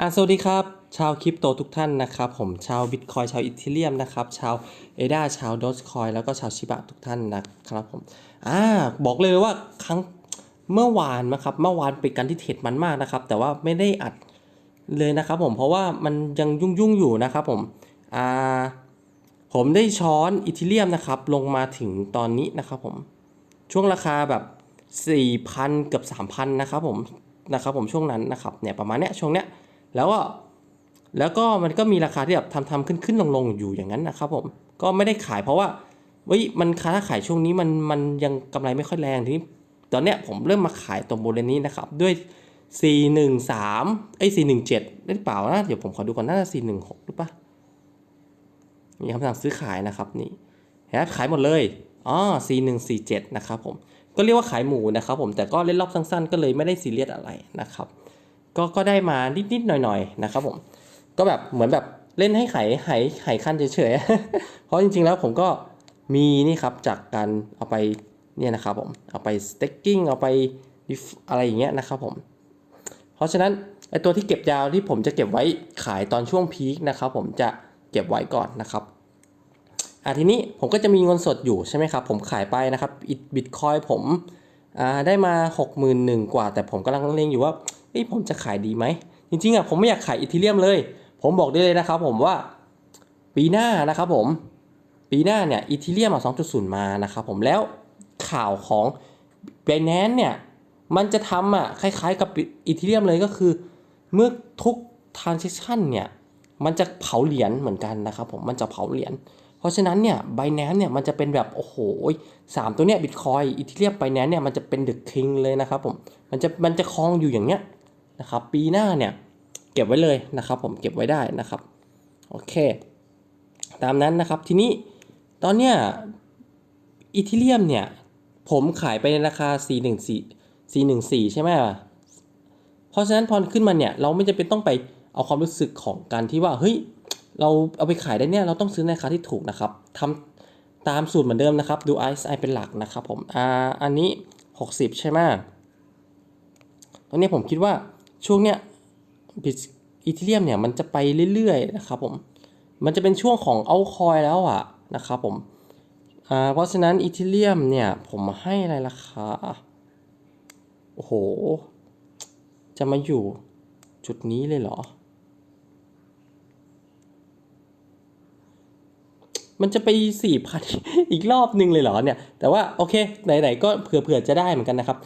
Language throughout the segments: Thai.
อ่าสวัสดีครับ ชาวคริปโตทุกท่านนะครับ ผมชาวบิตคอยชาวอีเทเรียมนะครับชาวเอดาชาวดอ g คอยแล้วก็ชาวชิบะทุกท่านนะครับผมอ่าบอกเลยว่าครั้งเมื่อวานนะครับเมื่อวานเป็นการที่เทรดมันมากนะครับ แต่ว่าไม่ได้อัดเลยนะครับผมเพราะว่ามันยังยุ่งยุ่งอยู่นะครับผมอ่าผมได้ช้อนอีเทเรียมนะครับลงมาถึงตอนนี้นะครับผมช่วงราคาแบบ 4,000 เกือบ 3,000 นะครับผมนะครับผมช่วงนั้นนะครับเนี่ยประมาณเนี้ยช่วงเนี้ย แล้วก็แล้วก็มันก็มีราคาที่แบบทำทำขึ้นขึ้นลงลงอยู่อย่างนั้นนะครับผมก็ไม่ได้ขายเพราะว่าเฮ้ยมันค้าขายช่วงนี้มันมันยังกำไรไม่ค่อยแรงทีนี้ตอนเนี้ยผมเริ่มมาขายตรงบริเวณนี้นะครับด้วย 413ไอ้417ได้หรือเปล่านะเดี๋ยวผมขอดูก่อนน่าจะ416หรือปล่ามีคำสั่งซื้อขายนะครับนี่เห็นขายหมดเลยอ๋อ4147นะครับผมก็เรียกว่าขายหมูนะครับผมแต่ก็เล่นรอบสั้นๆ ก็เลยไม่ได้ซีเรียสอะไรนะครับ ก็ก็ได้มานิดๆหน่อยๆนะครับผมก็แบบเหมือนแบบเล่นให้ไขไขไขขั้นเฉยๆ เพราะจริงๆแล้วผมก็มีนี่ครับจากการเอาไปเนี่ยนะครับผมเอาไป staking เอาไปอะไรอย่างเงี้ยนะครับผมเพราะฉะนั้นไอตัวที่เก็บยาวที่ผมจะเก็บไว้ขายตอนช่วงพีคนะครับผมจะเก็บไว้ก่อนนะครับอะทีนี้ผมก็จะมีเงินสดอยู่ใช่ไหมครับผมขายไปนะครับบิตคอยผมอ่าได้มา 61,000 กว่า แต่ผมกำลังเล็งอยู่ว่า เอ้ยผมจะขายดีไหม จริงๆอะผมไม่อยากขายอีทีเรียมเลย ผมบอกได้เลยนะครับผมว่าปีหน้านะครับผม ปีหน้าเนี่ยอีทีเรียมอะ2.0 มานะครับผมแล้วข่าวของ b บ n a n c e เนี่ย มันจะทำอะคล้ายๆกับอีทีเรียมเลยก็คือ เมื่อทุก transaction เนี่ยมันจะเผาเหรียญเหมือนกันนะครับผมมันจะเผาเหรียญเพราะฉะนั้นเนี่ย b บ n a n c e เนี่ยมันจะเป็นแบบโอ้โหสามตัวเนี้ยบิตคอยอีทีเรียม b บ n a n c e เนี่ยมันจะเป็นเดอะคิงเลยนะครับผมมันจะมันจะครองอยู่อย่างเงี้ย นะครับ ปีหน้าเนี่ยเก็บไว้เลยนะครับผมเก็บไว้ได้นะครับโอเค ตามนั้นนะครับทีนี้ตอนเนี้ยอีทีเรียมเนี่ยผมขายไปในราคา 414 414 ใช่ไหมเพราะฉะนั้นพอขึ้นมาเนี่ยเราไม่จำเป็นต้องไปเอาความรู้สึกของการที่ว่าเฮ้ยเราเอาไปขายได้เนี่ยเราต้องซื้อในราคาที่ถูกนะครับทำตามสูตรเหมือนเดิมนะครับ ดู RSI เป็นหลักนะครับผมอ่าอันนี้ 60 ใช่ไหมตอนนี้ผมคิดว่า ช่วงเนี้ยบิตอีเทเรียมเนี่ยมันจะไปเรื่อยๆนะครับผมมันจะเป็นช่วงของเอาคอยแล้วอะนะครับผมอ่าเพราะฉะนั้นอีเทเรียมเนี่ยผมให้อะไรราคาโอ้โห จะมาอยู่จุดนี้เลยเหรอ มันจะไปสี่พันอีกรอบหนึ่งเลยเหรอเนี่ย แต่ว่าโอเค ไหนๆก็เผื่อๆจะได้เหมือนกันนะครับ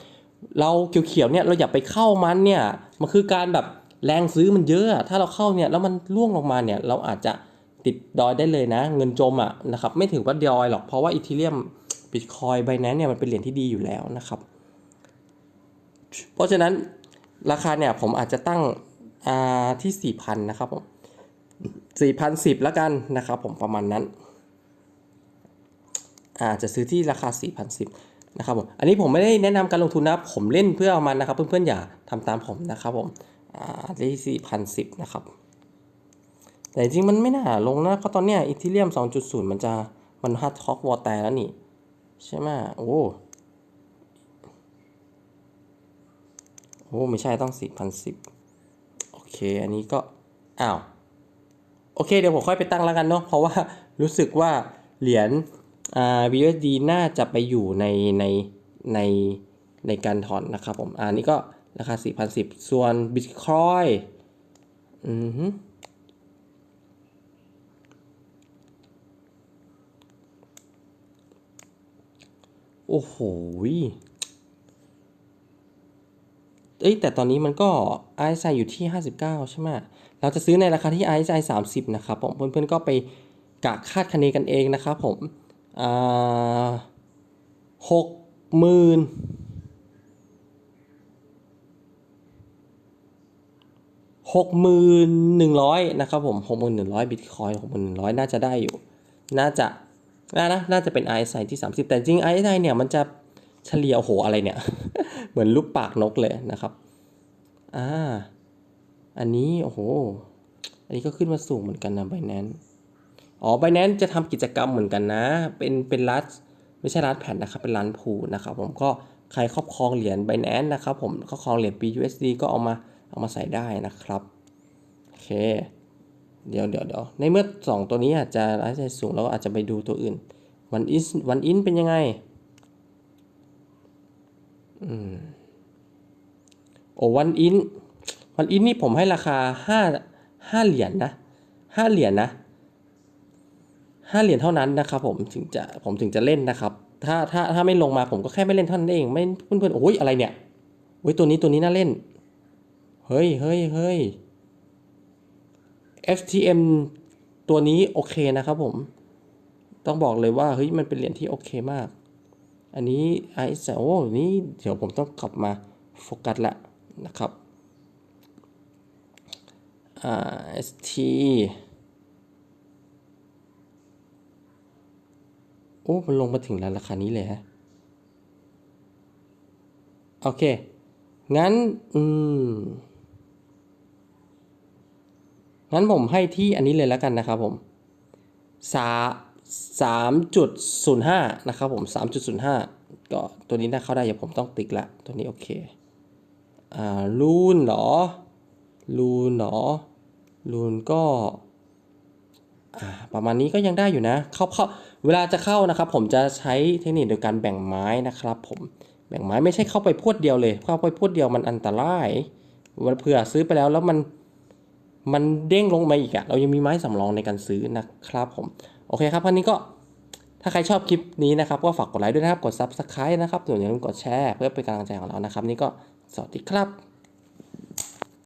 เราเขียวๆเนี่ยเราอย่าไปเข้ามันเนี่ยมันคือการแบบแรงซื้อมันเยอะ ถ้าเราเข้าเนี่ยแล้วมันร่วงลงมาเนี่ยเราอาจจะติดดอยได้เลยนะ เงินจมอะนะครับไม่ถึงว่าดอยหรอกเพราะว่าอีทีเรียมบิตคอยไบแนนเนี่ยมันเป็นเหรียญที่ดีอยู่แล้วนะครับ เพราะฉะนั้นราคาเนี่ยผมอาจจะตั้งอ่าที่สี่พันนะครับผมสี่พันสิบแล้วกันนะครับผมประมาณนั้นอาจจะซื้อที่ราคา4,010นสิบ นะครับผมอันนี้ผมไม่ได้แนะนำการลงทุนนะผมเล่นเพื่อเอามันนะครับ เพื่อนๆอย่าทำตามผมนะครับผมอ่าที่4,010นะครับ แต่จริงมันไม่น่าลงนะเพราะตอนเนี้ยอีทีเรียม2.0มันจะมันฮัตท็อกวอร์แตแล้วนี่ ใช่ไหมโอ้โอ้ไม่ใช่ต้อง4,010โอเค อันนี้ก็อ้าวโอเคเดี๋ยวผมค่อยไปตั้งแล้วกันเนาะเพราะว่ารู้สึกว่าเหรียญ อ่า BUSD น่าจะไปอยู่ในในในในการถอนนะครับผมอ่านี่ก็ราคา 4,010 ส่วน Bitcoin อือฮึโอ้โหเอ้ยแต่ตอนนี้มันก็ RSI อยู่ที่ 59 ใช่ไหม เราจะซื้อในราคาที่ RSI 30 นะครับผม เพื่อนๆก็ไปกะคาดคะเนกันเองนะครับผม หกหมื่นหกหมื่นหนึ่งร้อยนะครับผมหกหมื่นหนึ่งร้อยบิตคอยหกหมื่นหนึ่งร้อยน่าจะได้อยู่ น่าจะน่านะน่าจะเป็น RSI ที่ 30 แต่จริง RSI เนี่ยมันจะเฉลี่ยโอ้โหอะไรเนี่ย เหมือนลูกปากนกเลยนะครับอ่าอันนี้ โอ้โห อันนี้ก็ขึ้นมาสูงเหมือนกันนะไบแนน อ๋อ b บ n a n c e จะทำกิจกรรมเหมือนกันนะ เป็นเป็นรัฐไม่ใช่รัฐแผ่นนะครับเป็นร้านผูนะครับผมก็ใครครอบครองเหรียญ b บ n a n c e นะครับผมครอบครองเหรียญ BUSD ก็เอามาเอามาใส่ได้นะครับเคเดี๋ยวเดี๋ยวเดี๋ยวในเมื่อสองตัวนี้อาจจะรายจ่ายสูงเราก็อาจจะไปดูตัวอื่นวันอินวันอินเป็นยังไงอืมโอ้วันอินวันอินนี่ผมให้ราคาห้าห้าเหรียญนะห้าเหรียญนะ ห้าเหรียญเท่านั้นนะครับผมถึงจะผมถึงจะเล่นนะครับ ถ้าถ้าถ้าไม่ลงมาผมก็แค่ไม่เล่นเท่านั้นเองไม่เพื่อนๆโอ้ยอะไรเนี่ยโอ้ยตัวนี้ตัวนี้น่าเล่น เฮ้ยเฮ้ยเฮ้ย FTM ตัวนี้โอเคนะครับผม ต้องบอกเลยว่าเฮ้ยมันเป็นเหรียญที่โอเคมาก อันนี้ไอซ์โอ้นี่เดี๋ยวผมต้องกลับมาโฟกัสละนะครับอ่า ST โอ้ มันลงมาถึงแล้วราคานี้เลยฮะ โอเค งั้น อืม งั้นผมให้ที่อันนี้เลยแล้วกันนะครับผมสาสามจุดศูนย์ห้านะครับผมสามจุดศูนย์ห้าก็ตัวนี้น่าเข้าได้อย่าผมต้องติ๊กละ ตัวนี้โอเค อ่าลูนเหรอลูนเหรอลูนก็ ประมาณนี้ก็ยังได้อยู่นะ เข้าเข้าเวลาจะเข้านะครับ ผมจะใช้เทคนิคโดยการแบ่งไม้นะครับ ผมแบ่งไม้ไม่ใช่เข้าไปพรวดเดียวเลยเข้าไปพรวดเดียวมันอันตรายเผื่อซื้อไปแล้วแล้วมันมันเด้งลงมาอีกอะเรายังมีไม้สำรองในการซื้อนะครับ ผมโอเคครับวันนี้ก็ถ้าใครชอบคลิปนี้นะครับก็ฝากกดไลค์ด้วยนะครับ กด Subscribe นะครับส่วนอย่าลืมกดแชร์เพื่อเป็นกำลังใจของเรานะครับ นี่ก็สวัสดีครับ